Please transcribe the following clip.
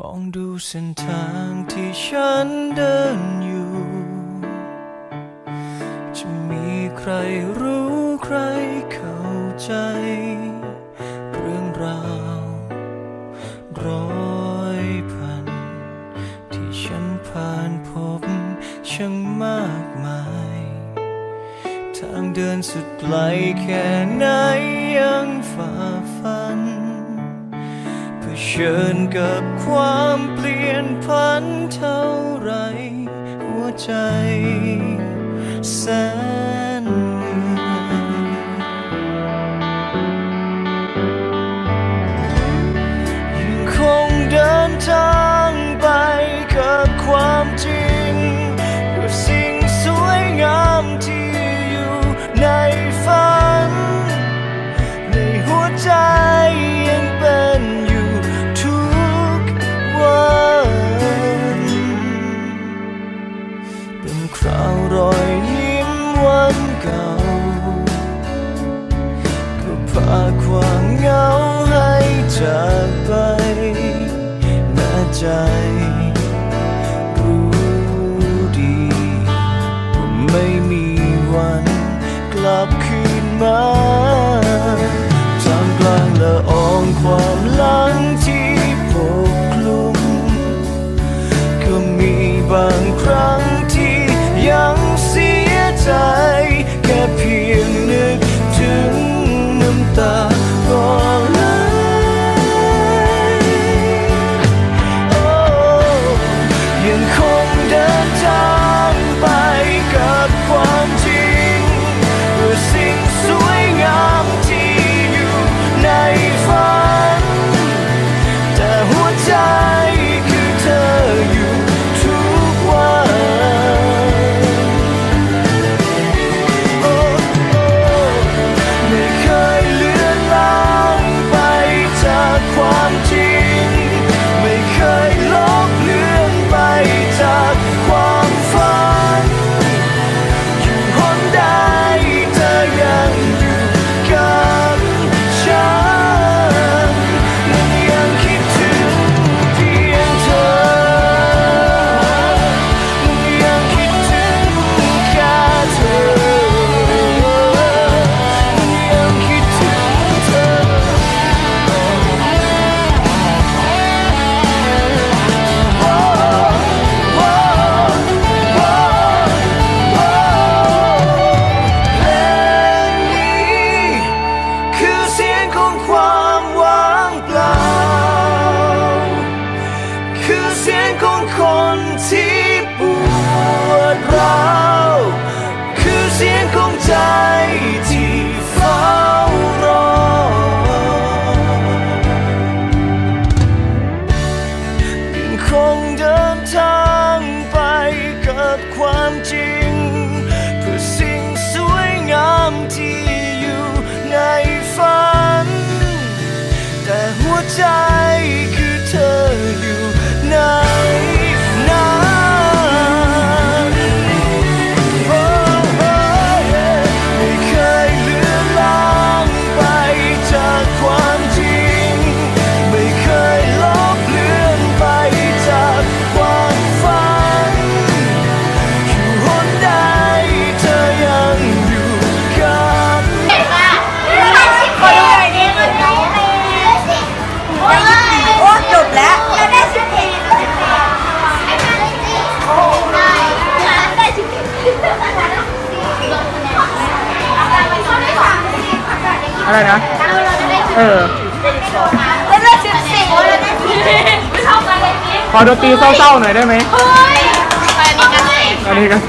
มองดูเส้นทางที่ฉันเดินอยู่ จะมีใครรู้ใครเข้าใจ เรื่องราวร้อยพัน ที่ฉันผ่านพบช่างมากมาย ทางเดินสุดไกลแค่ไหนยังฝ่าฟัน ชิญกับความเปลี่ยนผันเท่าไร หัวใจแสน เงาให้จากไปนใจ 空 อะไรนะ เออเราได้สิบสี่เราได้สิบสี่ไม่ชอบอะไรนี้ขอดนตรีเศร้าๆหน่อยได้ไหมเฮ้ยอันนี้กันอันนี้กัน